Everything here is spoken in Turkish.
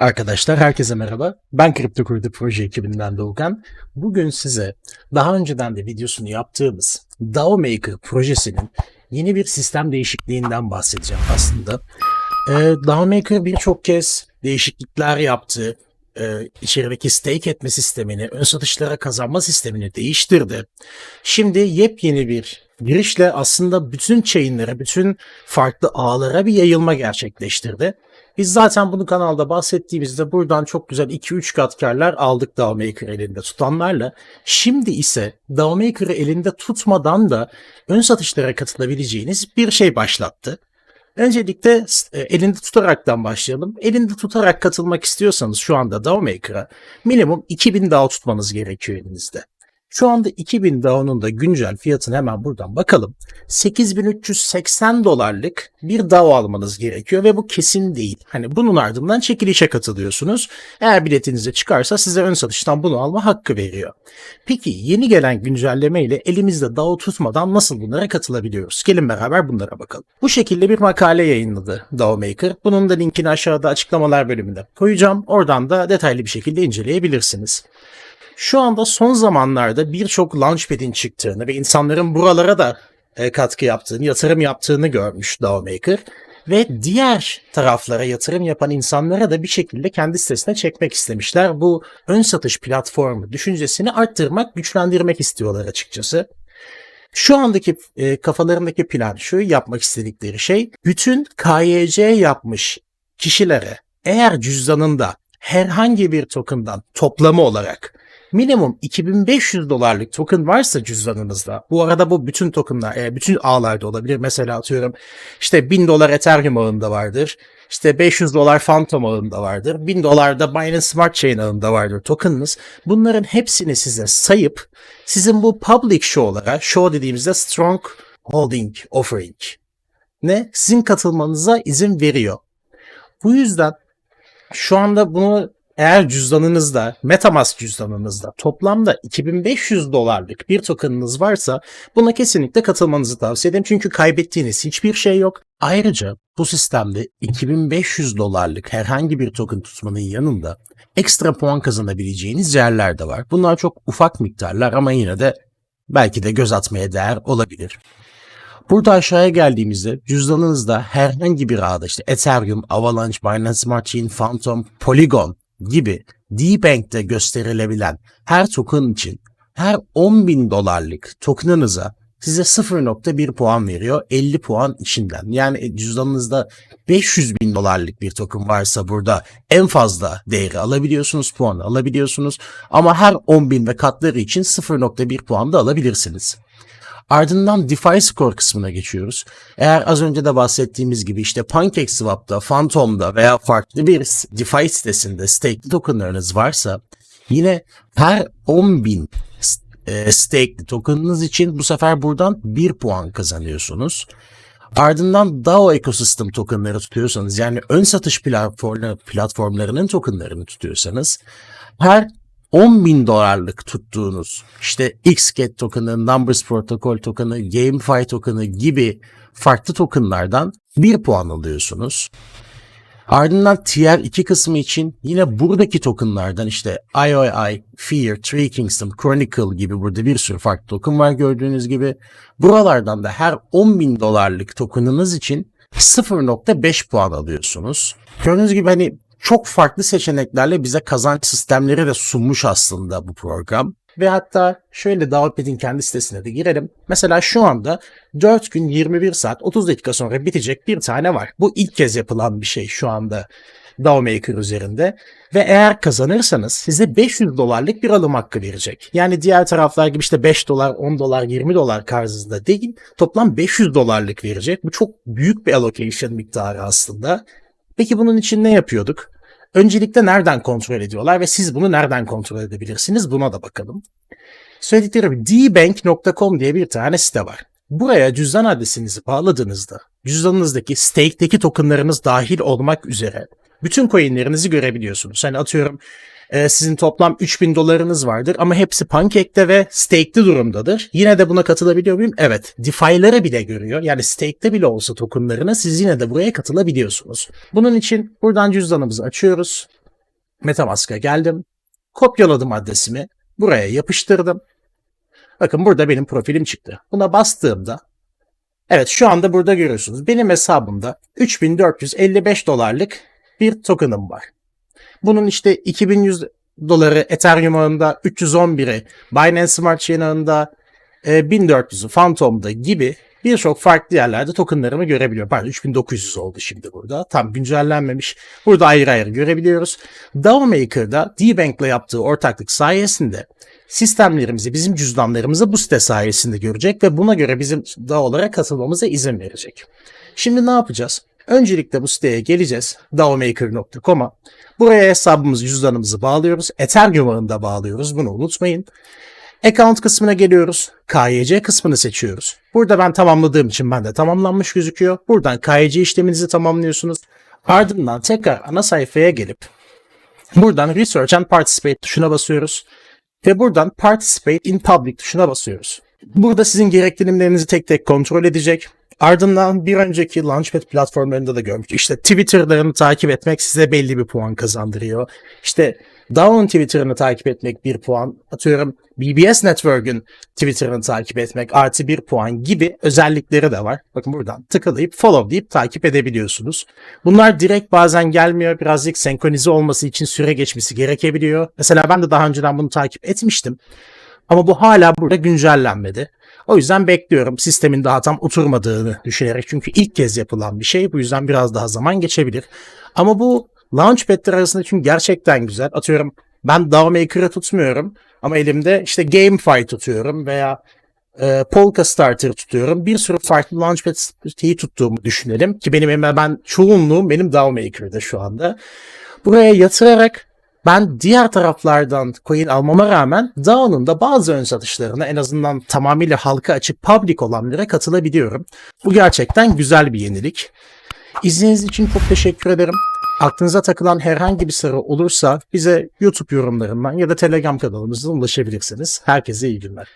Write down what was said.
Arkadaşlar herkese merhaba. Ben Kripto Kurdu Proje ekibinden Doğukan. Bugün size daha önceden de videosunu yaptığımız DAO Maker projesinin yeni bir sistem değişikliğinden bahsedeceğim aslında. Ee, DAO Maker birçok kez değişiklikler yaptı. Ee, içerideki stake etme sistemini, ön satışlara kazanma sistemini değiştirdi. Şimdi yepyeni bir girişle aslında bütün chainlere, bütün farklı ağlara bir yayılma gerçekleştirdi. Biz zaten bunu kanalda bahsettiğimizde buradan çok güzel 2-3 kat karlar aldık DAOMaker elinde tutanlarla. Şimdi ise DAOMaker'ı elinde tutmadan da ön satışlara katılabileceğiniz bir şey başlattı. Öncelikle e, elinde tutaraktan başlayalım. Elinde tutarak katılmak istiyorsanız şu anda DAOMaker'a minimum 2000 DAO tutmanız gerekiyor elinizde. Şu anda 2000 DAO'nun da güncel fiyatını hemen buradan bakalım. 8380 dolarlık bir DAO almanız gerekiyor ve bu kesin değil. Hani bunun ardından çekilişe katılıyorsunuz. Eğer biletinize çıkarsa size ön satıştan bunu alma hakkı veriyor. Peki yeni gelen güncelleme ile elimizde DAO tutmadan nasıl bunlara katılabiliyoruz? Gelin beraber bunlara bakalım. Bu şekilde bir makale yayınladı DAO Maker. Bunun da linkini aşağıda açıklamalar bölümünde koyacağım. Oradan da detaylı bir şekilde inceleyebilirsiniz. Şu anda son zamanlarda birçok Launchpad'in çıktığını ve insanların buralara da e, katkı yaptığını, yatırım yaptığını görmüş DAOMaker ve diğer taraflara yatırım yapan insanlara da bir şekilde kendi sitesine çekmek istemişler. Bu ön satış platformu düşüncesini arttırmak, güçlendirmek istiyorlar açıkçası. Şu andaki e, kafalarındaki plan şu yapmak istedikleri şey bütün KYC yapmış kişilere eğer cüzdanında herhangi bir tokendan toplamı olarak minimum 2500 dolarlık token varsa cüzdanınızda, bu arada bu bütün tokenlar, e, bütün ağlarda olabilir. Mesela atıyorum işte 1000 dolar Ethereum ağında vardır. İşte 500 dolar Phantom ağında vardır. 1000 dolar da Binance Smart Chain ağında vardır tokenınız. Bunların hepsini size sayıp sizin bu public show'lara, show dediğimizde strong holding offering ne sizin katılmanıza izin veriyor. Bu yüzden şu anda bunu eğer cüzdanınızda, Metamask cüzdanınızda toplamda 2500 dolarlık bir tokenınız varsa buna kesinlikle katılmanızı tavsiye ederim. Çünkü kaybettiğiniz hiçbir şey yok. Ayrıca bu sistemde 2500 dolarlık herhangi bir token tutmanın yanında ekstra puan kazanabileceğiniz yerler de var. Bunlar çok ufak miktarlar ama yine de belki de göz atmaya değer olabilir. Burada aşağıya geldiğimizde cüzdanınızda herhangi bir ağda işte Ethereum, Avalanche, Binance Smart Chain, Phantom, Polygon gibi D-Bank'te gösterilebilen her token için her 10 bin dolarlık tokenınıza size 0.1 puan veriyor 50 puan içinden. Yani cüzdanınızda 500 bin dolarlık bir token varsa burada en fazla değeri alabiliyorsunuz, puanı alabiliyorsunuz. Ama her 10 bin ve katları için 0.1 puan da alabilirsiniz. Ardından DeFi Score kısmına geçiyoruz. Eğer az önce de bahsettiğimiz gibi işte PancakeSwap'ta, Phantom'da veya farklı bir DeFi sitesinde stake tokenlarınız varsa yine her 10 bin e, staked tokenınız için bu sefer buradan 1 puan kazanıyorsunuz. Ardından DAO ekosistem tokenları tutuyorsanız yani ön satış platformlarının tokenlarını tutuyorsanız her 10 bin dolarlık tuttuğunuz işte XGET token'ı, Numbers Protocol token'ı, GameFi token'ı gibi farklı tokenlardan 1 puan alıyorsunuz. Ardından tier 2 kısmı için yine buradaki tokenlardan işte IOI, Fear, Three Kingston, Chronicle gibi burada bir sürü farklı token var gördüğünüz gibi. Buralardan da her 10 bin dolarlık tokenınız için 0.5 puan alıyorsunuz. Gördüğünüz gibi hani çok farklı seçeneklerle bize kazanç sistemleri de sunmuş aslında bu program. Ve hatta şöyle Downpad'in kendi sitesine de girelim. Mesela şu anda 4 gün 21 saat 30 dakika sonra bitecek bir tane var. Bu ilk kez yapılan bir şey şu anda DAOMaker üzerinde. Ve eğer kazanırsanız size 500 dolarlık bir alım hakkı verecek. Yani diğer taraflar gibi işte 5 dolar, 10 dolar, 20 dolar tarzında değil. Toplam 500 dolarlık verecek. Bu çok büyük bir allocation miktarı aslında. Peki bunun için ne yapıyorduk? Öncelikle nereden kontrol ediyorlar ve siz bunu nereden kontrol edebilirsiniz? Buna da bakalım. Söyledikleri gibi dbank.com diye bir tane site var. Buraya cüzdan adresinizi bağladığınızda cüzdanınızdaki stake'deki tokenlarınız dahil olmak üzere bütün coinlerinizi görebiliyorsunuz. Hani atıyorum e, sizin toplam 3000 dolarınız vardır ama hepsi Pancake'de ve stake'li durumdadır. Yine de buna katılabiliyor muyum? Evet. DeFi'ları bile görüyor. Yani stake'de bile olsa tokenlarına siz yine de buraya katılabiliyorsunuz. Bunun için buradan cüzdanımızı açıyoruz. Metamask'a geldim. Kopyaladım adresimi. Buraya yapıştırdım. Bakın burada benim profilim çıktı. Buna bastığımda Evet şu anda burada görüyorsunuz. Benim hesabımda 3455 dolarlık bir token'ım var. Bunun işte 2100 doları Ethereum ağında, 311'i Binance Smart Chain ağında, e, 1400'ü Phantom'da gibi birçok farklı yerlerde tokenlarımı görebiliyorum. Pardon 3900 oldu şimdi burada. Tam güncellenmemiş. Burada ayrı ayrı görebiliyoruz. DAO Maker'da D-Bank'le yaptığı ortaklık sayesinde sistemlerimizi, bizim cüzdanlarımızı bu site sayesinde görecek ve buna göre bizim DAO'lara katılmamıza izin verecek. Şimdi ne yapacağız? Öncelikle bu siteye geleceğiz. daomaker.com'a. Buraya hesabımızı, cüzdanımızı bağlıyoruz. Ethereum ağında bağlıyoruz. Bunu unutmayın. Account kısmına geliyoruz. KYC kısmını seçiyoruz. Burada ben tamamladığım için bende tamamlanmış gözüküyor. Buradan KYC işleminizi tamamlıyorsunuz. Ardından tekrar ana sayfaya gelip buradan Research and Participate tuşuna basıyoruz. Ve buradan Participate in Public tuşuna basıyoruz. Burada sizin gereksinimlerinizi tek tek kontrol edecek. Ardından bir önceki Launchpad platformlarında da görmüştük. İşte Twitter'larını takip etmek size belli bir puan kazandırıyor. İşte DAO'nun Twitter'ını takip etmek bir puan. Atıyorum BBS Network'ün Twitter'ını takip etmek artı bir puan gibi özellikleri de var. Bakın buradan tıklayıp follow deyip takip edebiliyorsunuz. Bunlar direkt bazen gelmiyor. Birazcık senkronize olması için süre geçmesi gerekebiliyor. Mesela ben de daha önceden bunu takip etmiştim. Ama bu hala burada güncellenmedi. O yüzden bekliyorum sistemin daha tam oturmadığını düşünerek. Çünkü ilk kez yapılan bir şey. Bu yüzden biraz daha zaman geçebilir. Ama bu Launchpad'ler arasında çünkü gerçekten güzel. Atıyorum ben DAO Maker'ı tutmuyorum. Ama elimde işte GameFi tutuyorum veya e, Polka Starter tutuyorum. Bir sürü farklı Launchpad siteyi tuttuğumu düşünelim. Ki benim ben çoğunluğum benim DAO Maker'da şu anda. Buraya yatırarak ben diğer taraflardan coin almama rağmen DAO'nun da bazı ön satışlarına en azından tamamıyla halka açık public olanlara katılabiliyorum. Bu gerçekten güzel bir yenilik. İzninizin için çok teşekkür ederim. Aklınıza takılan herhangi bir soru olursa bize YouTube yorumlarından ya da Telegram kanalımızdan ulaşabilirsiniz. Herkese iyi günler.